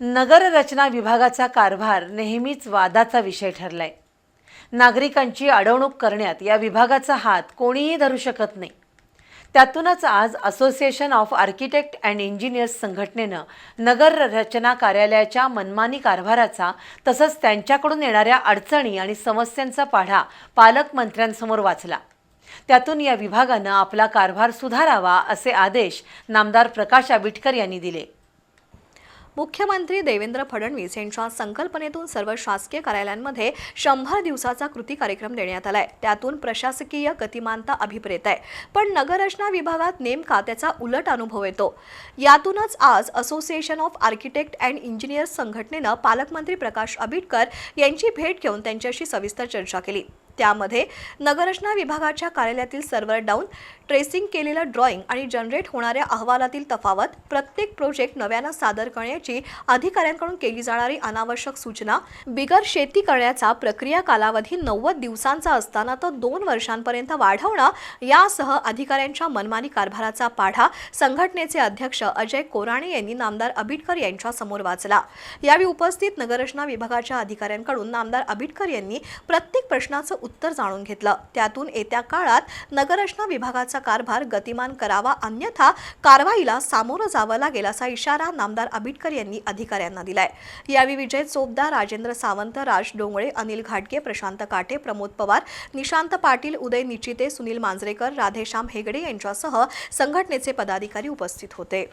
नगररचना विभागाचा कारभार नेहमीच वादाचा विषय ठरलाय. नागरिकांची अडवणूक करण्यात या विभागाचा हात कोणीही धरू शकत नाही. त्यातूनच आज association of architect and engineers संघटनेनं नगर रचना कार्यालयाच्या मनमानी कारभाराचा तसंच त्यांच्याकडून येणाऱ्या अडचणी आणि समस्यांचा पाढा पालकमंत्र्यांसमोर वाचला. त्यातून या विभागानं आपला कारभार सुधारावा असे आदेश नामदार प्रकाश आबिटकर यांनी दिले. मुख्यमंत्री देवेंद्र फडणवीस यांच्या संकल्पनेतून सर्व शासकीय कार्यालयांमध्ये शंभर दिवसाचा कृती कार्यक्रम देण्यात आलाय. त्यातून प्रशासकीय गतिमानता अभिप्रेत आहे. पण नगररचना विभागात नेमका त्याचा उलट अनुभव येतो. यातूनच आज association of architect and engineers संघटनेनं पालकमंत्री प्रकाश आबिटकर यांची भेट घेऊन त्यांच्याशी सविस्तर चर्चा केली. त्यामध्ये नगररचना विभागाच्या कार्यालयातील सर्व्हर डाऊन ट्रेसिंग केलेलं ड्रॉइंग आणि जनरेट होणाऱ्या अहवालातील तफावत प्रत्येक प्रोजेक्ट नव्यानं सादर करण्याची अधिकाऱ्यांकडून केली जाणारी अनावश्यक सूचना बिगर शेती करण्याचा प्रक्रिया कालावधी नव्वद दिवसांचा असताना तो दोन वर्षांपर्यंत वाढवणं यासह अधिकाऱ्यांच्या मनमानी कारभाराचा पाढा संघटनेचे अध्यक्ष अजय कोराणे यांनी नामदार आबिटकर यांच्यासमोर वाचला. यावेळी उपस्थित नगररचना विभागाच्या अधिकाऱ्यांकडून नामदार आबिटकर यांनी प्रत्येक प्रश्नाचं उत्तर जाणून घेतलं. त्यातून येत्या काळात नगररचना विभागाचा कारभार गतिमान करावा अन्यथा कारवाईला सामोरं जावं लागेल असा इशारा नामदार आबिटकर यांनी अधिकाऱ्यांना दिलाय. यावेळी विजय चोपदार राजेंद्र सावंत राज डोंगळे अनिल घाटगे प्रशांत काटे प्रमोद पवार निशांत पाटील उदय निचिते सुनील मांजरेकर राधेश्याम हेगडे यांच्यासह संघटनेचे पदाधिकारी उपस्थित होते.